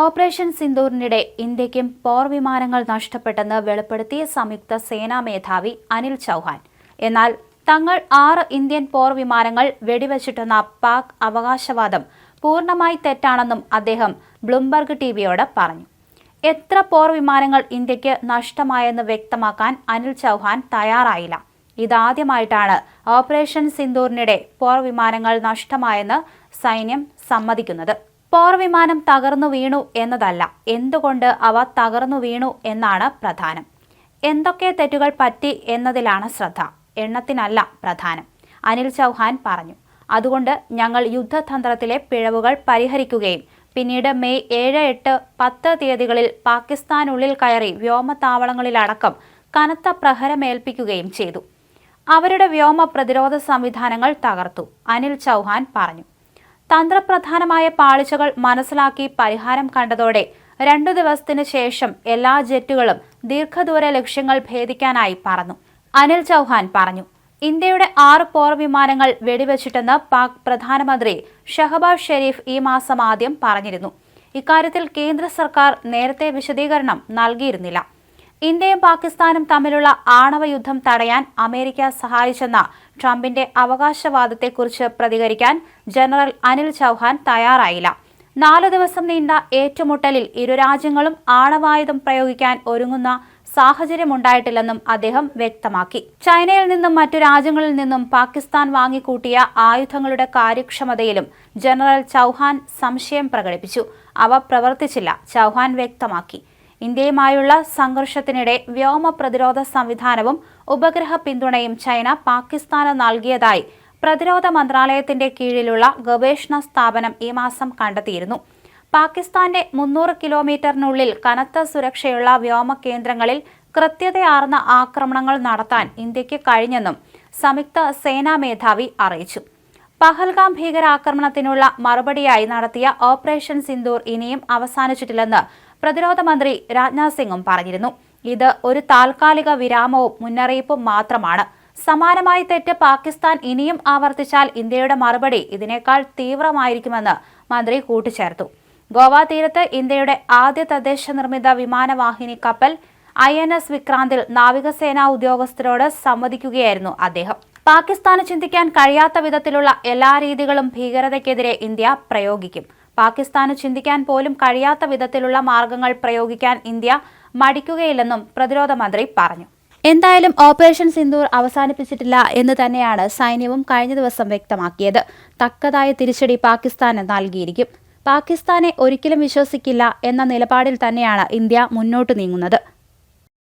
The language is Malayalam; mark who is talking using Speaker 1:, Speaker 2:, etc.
Speaker 1: ഓപ്പറേഷൻ സിന്ദൂറിനിടെ ഇന്ത്യക്കും പോർ വിമാനങ്ങൾ നഷ്ടപ്പെട്ടെന്ന് വെളിപ്പെടുത്തിയ സംയുക്ത സേനാ മേധാവി അനിൽ ചൌഹാൻ. എന്നാൽ തങ്ങൾ ആറ് ഇന്ത്യൻ പോർ വിമാനങ്ങൾ വെടിവച്ചിട്ടെന്ന പാക് അവകാശവാദം പൂർണമായി തെറ്റാണെന്നും അദ്ദേഹം ബ്ലൂംബർഗ് ടിവിയോട് പറഞ്ഞു. എത്ര പോർ വിമാനങ്ങൾ ഇന്ത്യയ്ക്ക് നഷ്ടമായെന്ന് വ്യക്തമാക്കാൻ അനിൽ ചൌഹാൻ തയ്യാറായില്ല. ഇതാദ്യമായിട്ടാണ് ഓപ്പറേഷൻ സിന്ദൂറിനിടെ പോർ വിമാനങ്ങൾ നഷ്ടമായെന്ന് സൈന്യം സമ്മതിക്കുന്നത്. പോർ വിമാനം തകർന്നു വീണു എന്നതല്ല. എന്തുകൊണ്ട് അവ തകർന്നു വീണു എന്നാണ് പ്രധാനം. എന്തൊക്കെ തെറ്റുകൾ പറ്റി എന്നതിലാണ് ശ്രദ്ധ. എണ്ണത്തിനല്ല പ്രധാനം. അനിൽ ചൗഹാൻ പറഞ്ഞു. അതുകൊണ്ട് ഞങ്ങൾ യുദ്ധതന്ത്രത്തിലെ പിഴവുകൾ പരിഹരിക്കുകയും പിന്നീട് മെയ് ഏഴ് എട്ട് പത്ത് തീയതികളിൽ പാകിസ്ഥാനുള്ളിൽ കയറി വ്യോമത്താവളങ്ങളിലടക്കം കനത്ത പ്രഹരമേൽപ്പിക്കുകയും ചെയ്തു. അവരുടെ വ്യോമ പ്രതിരോധ സംവിധാനങ്ങൾ തകർത്തു അനിൽ ചൗഹാൻ പറഞ്ഞു. തന്ത്രപ്രധാനമായ പാളിച്ചകൾ മനസ്സിലാക്കി പരിഹാരം കണ്ടതോടെ രണ്ടു ദിവസത്തിനു ശേഷം എല്ലാ ജെറ്റുകളും ദീർഘദൂര ലക്ഷ്യങ്ങൾ ഭേദിക്കാനായി പറഞ്ഞു അനിൽ ചൗഹാൻ പറഞ്ഞു ഇന്ത്യയുടെ ആറ് പോർ വിമാനങ്ങൾ വെടിവെച്ചിട്ടെന്ന് പാക് പ്രധാനമന്ത്രി ഷഹബാസ് ഷെരീഫ് ഈ മാസം ആദ്യം പറഞ്ഞിരുന്നു. ഇക്കാര്യത്തിൽ കേന്ദ്ര സർക്കാർ നേരത്തെ വിശദീകരണം നൽകിയിരുന്നില്ല. ഇന്ത്യയും പാകിസ്ഥാനും തമ്മിലുള്ള ആണവ യുദ്ധം തടയാൻ അമേരിക്ക സഹായിച്ചെന്ന ട്രംപിന്റെ അവകാശവാദത്തെക്കുറിച്ച് പ്രതികരിക്കാൻ ജനറൽ അനിൽ ചൌഹാൻ തയ്യാറായില്ല. നാലു ദിവസം നീണ്ട ഏറ്റുമുട്ടലിൽ ഇരു രാജ്യങ്ങളും ആണവായുധം പ്രയോഗിക്കാൻ ഒരുങ്ങുന്ന സാഹചര്യമുണ്ടായിട്ടില്ലെന്നും അദ്ദേഹം വ്യക്തമാക്കി. ചൈനയിൽ നിന്നും മറ്റു രാജ്യങ്ങളിൽ നിന്നും പാകിസ്ഥാൻ വാങ്ങിക്കൂട്ടിയ ആയുധങ്ങളുടെ കാര്യക്ഷമതയിലും ജനറൽ ചൌഹാൻ സംശയം പ്രകടിപ്പിച്ചു. അവ പ്രവർത്തിച്ചില്ല ചൌഹാൻ വ്യക്തമാക്കി. ഇന്ത്യയുമായുള്ള സംഘർഷത്തിനിടെ വ്യോമ പ്രതിരോധ സംവിധാനവും ഉപഗ്രഹ പിന്തുണയും ചൈന പാകിസ്ഥാന് നൽകിയതായി പ്രതിരോധ മന്ത്രാലയത്തിന്റെ കീഴിലുള്ള ഗവേഷണ സ്ഥാപനം ഈ മാസം കണ്ടെത്തിയിരുന്നു. പാകിസ്ഥാന്റെ മുന്നൂറ് കിലോമീറ്ററിനുള്ളിൽ കനത്ത സുരക്ഷയുള്ള വ്യോമ കേന്ദ്രങ്ങളിൽ കൃത്യതയാർന്ന ആക്രമണങ്ങൾ നടത്താൻ ഇന്ത്യയ്ക്ക് കഴിഞ്ഞെന്നും സംയുക്ത സേനാ മേധാവി അറിയിച്ചു. പഹൽഗാം ഭീകരാക്രമണത്തിനുള്ള മറുപടിയായി നടത്തിയ ഓപ്പറേഷൻ സിന്ദൂർ ഇനിയും അവസാനിച്ചിട്ടില്ലെന്ന് പ്രതിരോധ മന്ത്രി രാജ്നാഥ് സിംഗും പറഞ്ഞിരുന്നു. ഇത് ഒരു താൽക്കാലിക വിരാമവും മുന്നറിയിപ്പും മാത്രമാണ്. സമാനമായി തെറ്റ് പാകിസ്ഥാൻ ഇനിയും ആവർത്തിച്ചാൽ ഇന്ത്യയുടെ മറുപടി ഇതിനേക്കാൾ തീവ്രമായിരിക്കുമെന്ന് മന്ത്രി കൂട്ടിച്ചേർത്തു. ഗോവ തീരത്ത് ഇന്ത്യയുടെ ആദ്യ തദ്ദേശ നിർമ്മിത വിമാനവാഹിനി കപ്പൽ ഐ എൻ എസ് വിക്രാന്തിൽ നാവികസേനാ ഉദ്യോഗസ്ഥരോട് സംവദിക്കുകയായിരുന്നു അദ്ദേഹം. പാകിസ്ഥാന് ചിന്തിക്കാൻ കഴിയാത്ത വിധത്തിലുള്ള എല്ലാ രീതികളും ഭീകരതയ്ക്കെതിരെ ഇന്ത്യ പ്രയോഗിക്കും. പാകിസ്ഥാന് ചിന്തിക്കാൻ പോലും കഴിയാത്ത വിധത്തിലുള്ള മാർഗങ്ങൾ പ്രയോഗിക്കാൻ ഇന്ത്യ മടിക്കുകയില്ലെന്നും പ്രതിരോധ മന്ത്രി പറഞ്ഞു. എന്തായാലും ഓപ്പറേഷൻ സിന്ദൂർ അവസാനിപ്പിച്ചിട്ടില്ല എന്ന് തന്നെയാണ് സൈന്യവും കഴിഞ്ഞ ദിവസം വ്യക്തമാക്കിയത്. തക്കതായ തിരിച്ചടി പാകിസ്ഥാന് നൽകിയിരിക്കും. പാകിസ്ഥാനെ ഒരിക്കലും വിശ്വസിക്കില്ല എന്ന നിലപാടിൽ തന്നെയാണ് ഇന്ത്യ മുന്നോട്ട് നീങ്ങുന്നത്.